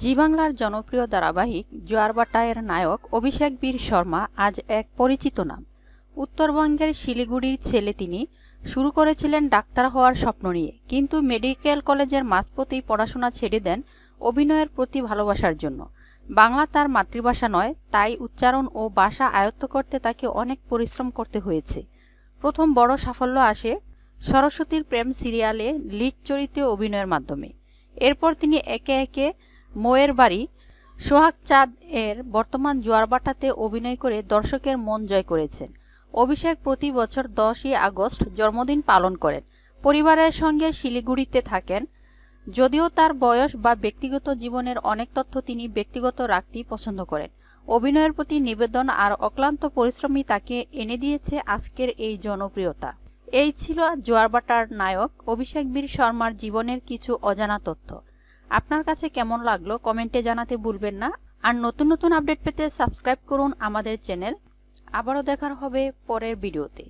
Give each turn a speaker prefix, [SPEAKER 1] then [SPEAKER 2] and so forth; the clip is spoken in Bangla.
[SPEAKER 1] জি বাংলার জনপ্রিয় ধারাবাহিক জোয়ারবাটায়ের নায়ক অভিষেক বীর শর্মা আজ এক পরিচিত নাম। উত্তরবঙ্গের শিলিগুড়ির ছেলে তিনি, শুরু করেছিলেন ডাক্তার হওয়ার স্বপ্ন নিয়ে, কিন্তু মেডিকেল কলেজের মাঝপথেই পড়াশোনা ছেড়ে দেন অভিনয়ের প্রতি ভালোবাসার জন্য। বাংলা তার মাতৃভাষা নয়, তাই উচ্চারণ ও ভাষা আয়ত্ত করতে তাকে অনেক পরিশ্রম করতে হয়েছে। প্রথম বড় সাফল্য আসে সরস্বতীর প্রেম সিরিয়ালে লিড চরিত্রে অভিনয়ের মাধ্যমে। এরপর তিনি একে একে মোয়ের বাড়ি, সোহাগ চাঁদ এর বর্তমান জোয়ারবাটাতে অভিনয় করে দর্শকের মন জয় করেছেন। অভিষেক প্রতি বছর দশই আগস্ট জন্মদিন পালন করেন। পরিবারের সঙ্গে শিলিগুড়িতে থাকেন, যদিও তার বয়স বা ব্যক্তিগত জীবনের অনেক তথ্য তিনি ব্যক্তিগত রাখতেই পছন্দ করেন। অভিনয়ের প্রতি নিবেদন আর অক্লান্ত পরিশ্রমই তাকে এনে দিয়েছে আজকের এই জনপ্রিয়তা। এই ছিল জোয়ারবাটার নায়ক অভিষেক বীর শর্মার জীবনের কিছু অজানা তথ্য। আপনার কাছে কেমন লাগল কমেন্টে জানাতে ভুলবেন না। আর নতুন নতুন আপডেট পেতে সাবস্ক্রাইব করুন আমাদের চ্যানেল। আবারও দেখার হবে পরের ভিডিওতে।